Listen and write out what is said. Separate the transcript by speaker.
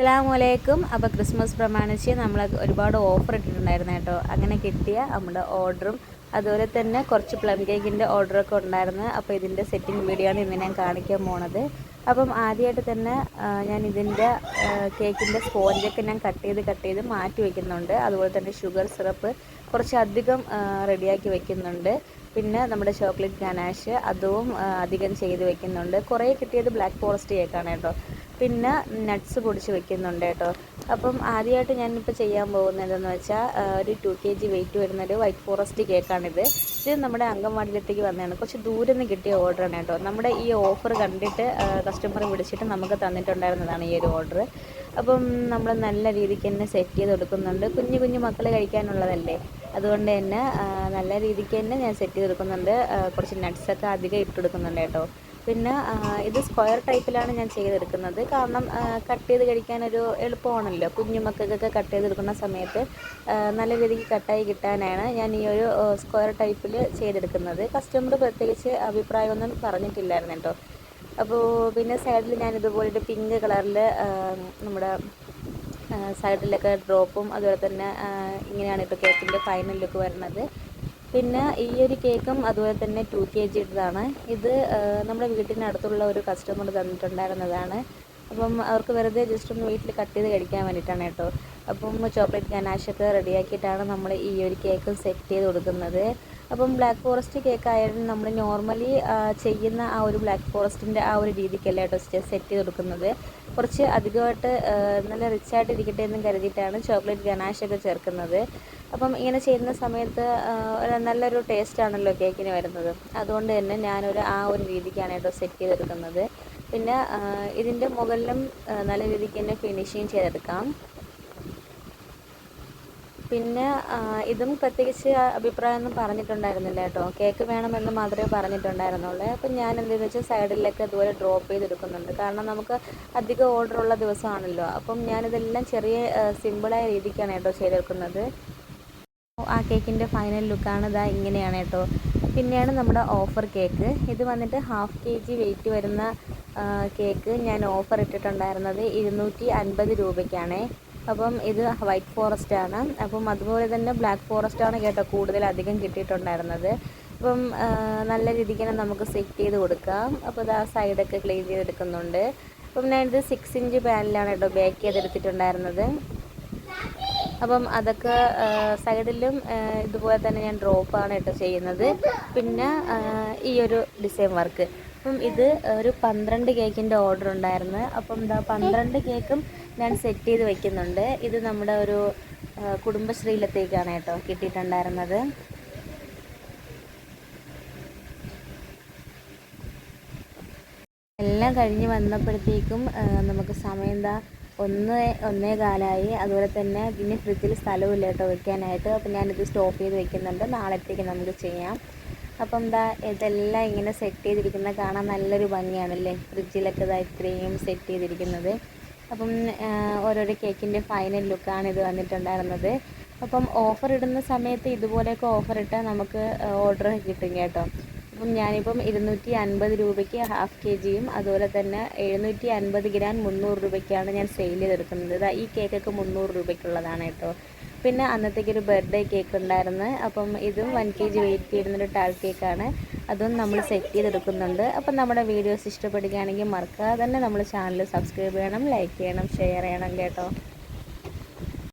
Speaker 1: അസ്സലാമലൈക്കും അപ്പോൾ ക്രിസ്മസ് പ്രമാണിച്ച് നമ്മൾ ഒരുപാട് ഓഫർ ഇട്ടിട്ടുണ്ടായിരുന്നു കേട്ടോ. അങ്ങനെ കിട്ടിയ നമ്മുടെ ഓർഡറും അതുപോലെ തന്നെ കുറച്ച് പ്ലം കേക്കിന്റെ ഓർഡറൊക്കെ ഉണ്ടായിരുന്നു. അപ്പോൾ ഇതിന്റെ സെറ്റിംഗ് വീഡിയോ ആണ് ഇന്ന് ഞാൻ കാണിക്കാൻ പോണത്. അപ്പം ആദ്യമായിട്ട് തന്നെ ഞാൻ ഇതിന്റെ കേക്കിന്റെ സ്പോഞ്ചൊക്കെ ഞാൻ കട്ട് ചെയ്ത് കട്ട് ചെയ്ത് മാറ്റി വയ്ക്കുന്നുണ്ട് അതുപോലെ തന്നെ ഷുഗർ സിറപ്പ് കുറച്ചധികം റെഡിയാക്കി വയ്ക്കുന്നുണ്ട് പിന്നെ നമ്മുടെ ചോക്ലേറ്റ് ഗനാഷ് അതും അധികം ചെയ്ത് വയ്ക്കുന്നുണ്ട് കുറേ കിട്ടിയത് ബ്ലാക്ക് ഫോറസ്റ്റ് കേക്കാണ് കേട്ടോ. പിന്നെ നട്ട്സ് പൊടിച്ച് വയ്ക്കുന്നുണ്ട് കേട്ടോ. അപ്പം ആദ്യമായിട്ട് ഞാനിപ്പോൾ ചെയ്യാൻ പോകുന്നത് എന്താണെന്ന് വെച്ചാൽ ഒരു ടു കെ ജി വെയിറ്റ് വരുന്നൊരു വൈറ്റ് ഫോറസ്റ്റ് കേക്കാണിത് ഇത് നമ്മുടെ അംഗൻവാടിയിലത്തേക്ക് വന്നതാണ്. കുറച്ച് ദൂരെ നിന്ന് കിട്ടിയ ഓർഡറാണ് കേട്ടോ. നമ്മുടെ ഈ ഓഫർ കണ്ടിട്ട് കസ്റ്റമർ വിളിച്ചിട്ട് നമുക്ക് തന്നിട്ടുണ്ടായിരുന്നതാണ് ഈ ഒരു ഓർഡർ അപ്പം നമ്മൾ നല്ല രീതിക്ക് തന്നെ സെറ്റ് ചെയ്ത് കൊടുക്കുന്നുണ്ട്. കുഞ്ഞു കുഞ്ഞു മക്കൾ കഴിക്കാനുള്ളതല്ലേ? അതുകൊണ്ട് തന്നെ നല്ല രീതിക്ക് തന്നെ ഞാൻ സെറ്റ് ചെയ്ത് കൊടുക്കുന്നുണ്ട് ആ, കുറച്ച് നട്ട്സൊക്കെ അധികം ഇട്ട് കൊടുക്കുന്നുണ്ട് കേട്ടോ. പിന്നെ ഇത് സ്ക്വയർ ടൈപ്പിലാണ് ഞാൻ ചെയ്തെടുക്കുന്നത്. കാരണം കട്ട് ചെയ്ത് കഴിക്കാനൊരു എളുപ്പമാണല്ലോ. കുഞ്ഞു മക്കൾക്കൊക്കെ കട്ട് ചെയ്തെടുക്കുന്ന സമയത്ത് നല്ല രീതിക്ക് കട്ടായി കിട്ടാനാണ് ഞാൻ ഈ ഒരു സ്ക്വയർ ടൈപ്പിൽ ചെയ്തെടുക്കുന്നത്. കസ്റ്റമർ പ്രത്യേകിച്ച് അഭിപ്രായമൊന്നും പറഞ്ഞിട്ടില്ലായിരുന്നു കേട്ടോ. അപ്പോൾ പിന്നെ സൈഡിൽ ഞാൻ ഇതുപോലെ പിങ്ക് കളറിൽ നമ്മുടെ സൈഡിലൊക്കെ ഡ്രോപ്പും അതുപോലെ തന്നെ ഇങ്ങനെയാണ് ഇപ്പോൾ കേക്കിന്റെ ഫൈനൽ ലുക്ക് വരുന്നത്. പിന്നെ ഈ ഒരു കേക്കും അതുപോലെ തന്നെ ടു കെ ജിയുടേതാണ് ഇത് നമ്മുടെ വീട്ടിനടുത്തുള്ള ഒരു കസ്റ്റമർ തന്നിട്ടുണ്ടായിരുന്നതാണ്. അപ്പം അവർക്ക് വെറുതെ ജസ്റ്റ് ഒന്ന് വീട്ടിൽ കട്ട് ചെയ്ത് കഴിക്കാൻ വേണ്ടിയിട്ടാണ് കേട്ടോ. അപ്പം ചോക്ലേറ്റ് ഗനാഷൊക്കെ റെഡിയാക്കിയിട്ടാണ് നമ്മൾ ഈ ഒരു കേക്ക് സെറ്റ് ചെയ്ത് കൊടുക്കുന്നത്. അപ്പം ബ്ലാക്ക് ഫോറസ്റ്റ് കേക്ക് ആയാലും നമ്മൾ നോർമലി ചെയ്യുന്ന ആ ഒരു ബ്ലാക്ക് ഫോറസ്റ്റിന്റെ ആ ഒരു രീതിക്കല്ല കേട്ടോ സെറ്റ് ചെയ്ത് കൊടുക്കുന്നത്. കുറച്ച് അധികമായിട്ട് നല്ല റിച്ച് ആയിട്ട് ഇരിക്കട്ടെ എന്ന് കരുതിയിട്ടാണ് ചോക്ലേറ്റ് ഗനാഷൊക്കെ ചേർക്കുന്നത്. അപ്പം ഇങ്ങനെ ചെയ്യുന്ന സമയത്ത് ഒരു നല്ലൊരു ടേസ്റ്റ് ആണല്ലോ കേക്കിന് വരുന്നത്. അതുകൊണ്ട് തന്നെ ഞാനൊരു ആ ഒരു രീതിക്കാണ് കേട്ടോ സെറ്റ് ചെയ്തെടുക്കുന്നത്. പിന്നെ ഇതിന്റെ മുകളിലും നല്ല രീതിക്ക് തന്നെ ഫിനിഷിങ് ചെയ്തെടുക്കാം. പിന്നെ ഇതും പ്രത്യേകിച്ച് അഭിപ്രായമൊന്നും പറഞ്ഞിട്ടുണ്ടായിരുന്നില്ല കേട്ടോ. കേക്ക് വേണമെന്ന് മാത്രമേ പറഞ്ഞിട്ടുണ്ടായിരുന്നുള്ളൂ. അപ്പം ഞാൻ എന്തെന്ന് വെച്ചാൽ സൈഡിലൊക്കെ അതുപോലെ ഡ്രോപ്പ് ചെയ്തെടുക്കുന്നുണ്ട്. കാരണം നമുക്ക് അധികം ഓർഡർ ഉള്ള ദിവസമാണല്ലോ. അപ്പം ഞാനിതെല്ലാം ചെറിയ സിമ്പിളായ രീതിക്കാണ് കേട്ടോ ചെയ്തെടുക്കുന്നത്. ആ കേക്കിന്റെ ഫൈനൽ ലുക്കാണ് ഇതാ ഇങ്ങനെയാണ് കേട്ടോ. പിന്നെയാണ് നമ്മുടെ ഓഫർ കേക്ക് ഇത് വന്നിട്ട് ഹാഫ് കെ ജി വെയിറ്റ് വരുന്ന കേക്ക് ഞാൻ ഓഫർ ഇട്ടിട്ടുണ്ടായിരുന്നത് ഇരുന്നൂറ്റി അൻപത് രൂപയ്ക്കാണ്. അപ്പം ഇത് വൈറ്റ് ഫോറസ്റ്റ് ആണ്. അപ്പം അതുപോലെ തന്നെ ബ്ലാക്ക് ഫോറസ്റ്റ് ആണ് കേട്ടോ കൂടുതലധികം കിട്ടിയിട്ടുണ്ടായിരുന്നത്. അപ്പം നല്ല രീതിക്ക് തന്നെ നമുക്ക് സെറ്റ് ചെയ്ത് കൊടുക്കാം. അപ്പോൾ ഇത് ആ സൈഡൊക്കെ ക്ലീൻ ചെയ്തെടുക്കുന്നുണ്ട്. അപ്പം ഞാനിത് സിക്സ് ഇഞ്ച് പാനിലാണ് കേട്ടോ ബേക്ക് ചെയ്തെടുത്തിട്ടുണ്ടായിരുന്നത്. അപ്പം അതൊക്കെ സൈഡിലും ഇതുപോലെ തന്നെ ഞാൻ ഡ്രോപ്പാണ് കേട്ടോ ചെയ്യുന്നത്. പിന്നെ ഈ ഒരു ഡിസൈൻ വർക്ക് അപ്പം ഇത് ഒരു പന്ത്രണ്ട് കേക്കിന്റെ ഓർഡർ ഉണ്ടായിരുന്നു. അപ്പം എന്താ പന്ത്രണ്ട് കേക്കും ഞാൻ സെറ്റ് ചെയ്ത് വെക്കുന്നുണ്ട്. ഇത് നമ്മുടെ ഒരു കുടുംബശ്രീയിലത്തേക്കാണ് കേട്ടോ കിട്ടിയിട്ടുണ്ടായിരുന്നത്. എല്ലാം കഴിഞ്ഞ് വന്നപ്പോഴത്തേക്കും നമുക്ക് സമയം എന്താ ഒന്ന് ഒന്നേ കാലായി. അതുപോലെ തന്നെ പിന്നെ ഫ്രിഡ്ജിൽ സ്ഥലമില്ല കേട്ടോ വെക്കാനായിട്ട്. അപ്പം ഞാനിത് സ്റ്റോപ്പ് ചെയ്ത് വെക്കുന്നുണ്ട്. നാളത്തേക്ക് നമുക്ക് ചെയ്യാം. അപ്പം എന്താ ഇതെല്ലാം ഇങ്ങനെ സെറ്റ് ചെയ്തിരിക്കുന്നത് കാണാൻ നല്ലൊരു ഭംഗിയാണല്ലേ? ഫ്രിഡ്ജിലൊക്കെ ഇതാ ഇത്രയും സെറ്റ് ചെയ്തിരിക്കുന്നത്. അപ്പം ഓരോരോ കേക്കിന്റെ ഫൈനൽ ലുക്കാണ് ഇത് വന്നിട്ടുണ്ടായിരുന്നത്. അപ്പം ഓഫർ ഇടുന്ന സമയത്ത് ഇതുപോലെയൊക്കെ ഓഫർ ഇട്ടാൽ നമുക്ക് ഓർഡർ കിട്ടും കേട്ടോ. അപ്പം ഞാനിപ്പം ഇരുന്നൂറ്റി അൻപത് രൂപയ്ക്ക് ഹാഫ് കെ ജിയും അതുപോലെ തന്നെ എഴുന്നൂറ്റി അൻപത് ഗ്രാം മുന്നൂറ് രൂപയ്ക്കാണ് ഞാൻ സെയിൽ ചെയ്തെടുക്കുന്നത്. ഈ കേക്കൊക്കെ മുന്നൂറ് രൂപയ്ക്കുള്ളതാണ് കേട്ടോ. പിന്നെ അന്നത്തേക്ക് ഒരു ബർത്ത്ഡേ കേക്ക് ഉണ്ടായിരുന്നു. അപ്പം ഇതും വൺ കെ ജി വെയിറ്റ് ചെയ്യുന്നൊരു ടാൾ കേക്കാണ് അതും നമ്മൾ സെറ്റ് ചെയ്തെടുക്കുന്നുണ്ട്. അപ്പം നമ്മുടെ വീഡിയോസ് ഇഷ്ടപ്പെടുകയാണെങ്കിൽ മറക്കാതെ തന്നെ നമ്മൾ ചാനൽ സബ്സ്ക്രൈബ് ചെയ്യണം ലൈക്ക് ചെയ്യണം ഷെയർ ചെയ്യണം കേട്ടോ.